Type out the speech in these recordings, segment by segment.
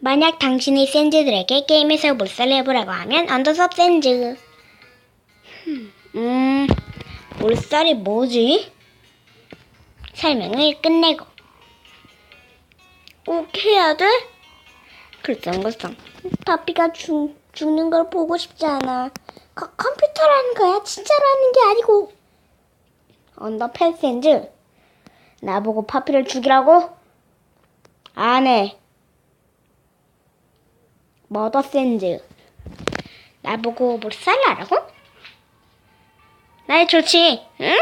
만약 당신이 샌즈들에게 게임에서 몰살을 해보라고 하면 언더섭 샌즈. 음, 몰살이 뭐지? 설명을 끝내고. 꼭 해야 돼? 글썽글썽. 파피가 죽, 죽는 걸 보고 싶지 않아. 컴- 컴퓨터라는 거야. 진짜라는 게 아니고. 언더패 샌즈. 나보고 파피를 죽이라고? 안 해. 머더 샌즈. 나보고 몰살하라고? 나이 좋지, 응?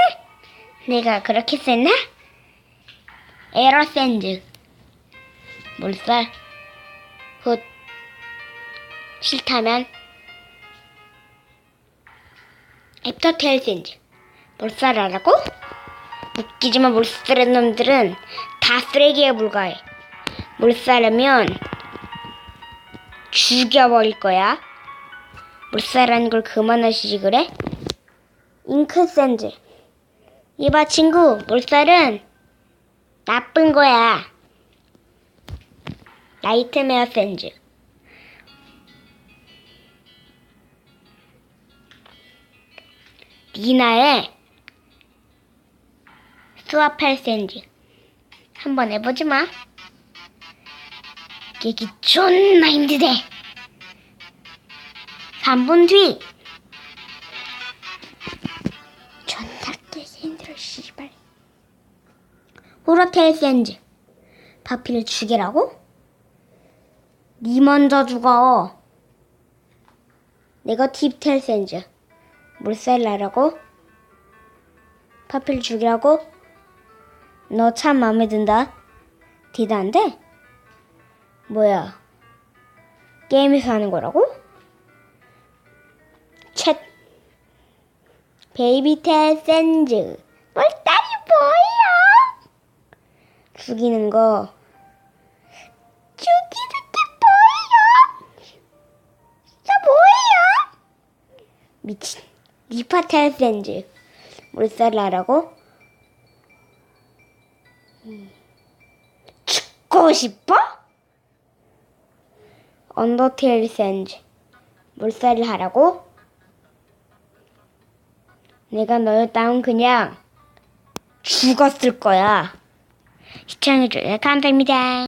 내가 그렇게 셌나? 에러 샌즈. 몰살. 훗. 싫다면. 애프터테일 샌즈. 몰살하라고? 웃기지만 몰살한 놈들은 다 쓰레기에 불과해. 몰살하면 죽여버릴 거야. 몰살하는 걸 그만하시지 그래? 잉크 샌즈. 이봐 친구, 몰살은 나쁜 거야. 나이트메어 샌즈. 리나의 스와펠 샌즈. 한번 해보지 마. 얘기 존나 힘드대. 3분 뒤. 존나 깨기 힘들어, 씨발. 호러테일 샌즈. 파피를 죽이라고? 니 먼저 죽어. 네거티브 텔 샌즈. 몰살라라고? 파피를 죽이라고? 너 참 마음에 든다. 디다인데? 뭐야? 게임에서 하는 거라고? 챗. 베이비 텔 샌즈. 몰살이 뭐야? 죽이는 거. 죽이는 게 뭐예요? 저 뭐예요? 미친. 리파 텔 샌즈. 몰살라라고? 죽고 싶어? 언더테일 샌즈. 몰살을 하라고? 내가 너였다면 그냥 죽었을 거야. 시청해주셔서 감사합니다.